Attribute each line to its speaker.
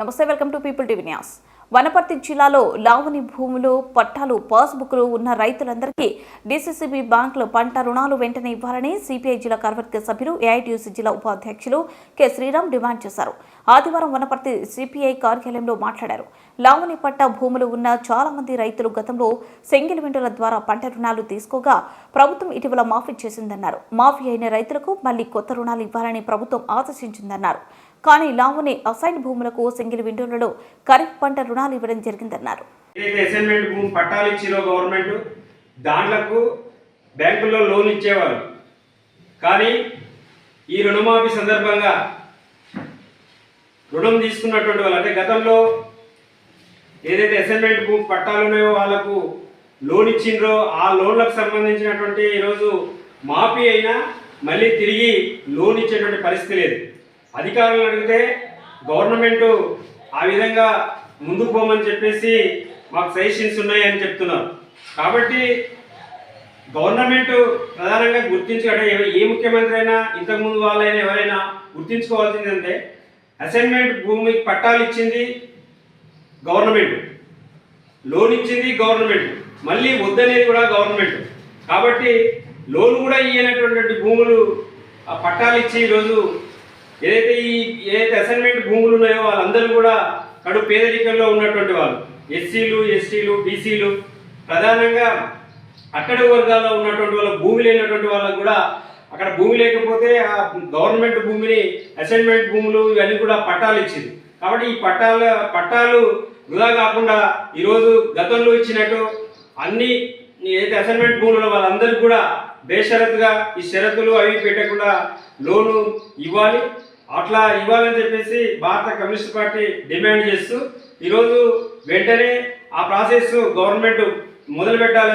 Speaker 1: నమస్తే welcome to People TV news Wanaparthy జిల్లాలో లావుని భూములు పట్టాలు పాస్బుక్లు ఉన్న రైతులందరికీ డీసీసీబీ బ్యాంకులు పంట రుణాలు వెంటనే ఇవ్వాలని సిపిఐ జిల్లా కార్యవర్గ సభ్యులు ఏఐటీయూసీ జిల్లా ఉపాధ్యక్షులు కె. శ్రీరామ్ డిమాండ్ చేశారు. ఆదివారం వనపర్తి సిపిఐ కార్యాలయంలో మాట్లాడారు. లావుని పట్ట భూములు ఉన్న చాలా మంది రైతులు గతంలో సెంగిల్ విండోల ద్వారా పంట రుణాలు తీసుకోగా ప్రభుత్వం ఇటీవల మాఫీ చేసిందన్నారు. మాఫీ అయిన రైతులకు మళ్ళీ కొత్త రుణాలు ఇవ్వాలని ప్రభుత్వం ఆదేశించిందన్నారు. కానీ లావుని అసైన్ భూములకు సింగిల్ విండోలలో ఖరీఫ్ పంట రుణాలు ఇవ్వడం జరిగిందన్నారు.
Speaker 2: ఏదైతే అసైన్మెంట్ భూమి పట్టాలు ఇచ్చిరో గవర్నమెంట్ దాంట్లకు బ్యాంకుల్లో లోన్ ఇచ్చేవారు. కానీ ఈ రుణమాఫీ సందర్భంగా రుణం తీసుకున్నటువంటి వాళ్ళు అంటే గతంలో ఏదైతే అసైన్మెంట్ భూమి పట్టాలు ఉన్నాయో వాళ్ళకు లోన్ ఇచ్చిండ్రో ఆ లోన్లకు సంబంధించినటువంటి ఈరోజు మాఫీ అయినా మళ్ళీ తిరిగి లోన్ ఇచ్చేటువంటి పరిస్థితి లేదు. అధికారులను అడిగితే గవర్నమెంట్ ఆ విధంగా ముందుకు పోమని చెప్పేసి మాకు సజెషన్స్ ఉన్నాయని చెప్తున్నారు. కాబట్టి గవర్నమెంట్ ప్రధానంగా గుర్తించి ఏ ముఖ్యమంత్రి అయినా ఇంతకుముందు వాళ్ళైనా ఎవరైనా గుర్తించుకోవాల్సింది అంటే అసైన్మెంట్ భూమికి పట్టాలు ఇచ్చింది గవర్నమెంట్. లోన్ ఇచ్చింది గవర్నమెంట్. మళ్ళీ వద్దనేది కూడా గవర్నమెంట్. కాబట్టి లోన్ కూడా ఇయ్యనటువంటి భూములు ఆ పట్టాలు ఇచ్చి ఈరోజు ఏదైతే ఈ ఏదైతే అసైన్మెంట్ భూములు ఉన్నాయో వాళ్ళందరూ కూడా కడు పేదరికంలో ఉన్నటువంటి వాళ్ళు ఎస్సీలు ఎస్టీలు బీసీలు ప్రధానంగా అట్టడి వర్గాల్లో ఉన్నటువంటి వాళ్ళ భూమి లేనటువంటి వాళ్ళకు కూడా అక్కడ భూమి లేకపోతే ఆ గవర్నమెంట్ భూమిని అసైన్మెంట్ భూములు ఇవన్నీ కూడా పట్టాలు ఇచ్చింది. కాబట్టి ఈ పట్టాల పట్టాలు వృధా కాకుండా ఈరోజు గతంలో ఇచ్చినట్టు అన్ని ఏదైతే అసైన్మెంట్ భూములు వాళ్ళందరికీ కూడా బేషరతుగా ఈ షరతులు అవి పెట్టకుండా లోను ఇవ్వాలి. అట్లా ఇవ్వాలని చెప్పేసి భారత కమ్యూనిస్ట్ పార్టీ డిమాండ్ చేస్తూ ఈరోజు వెంటనే ఆ ప్రాసెస్ గవర్నమెంట్ మొదలు పెట్టాలని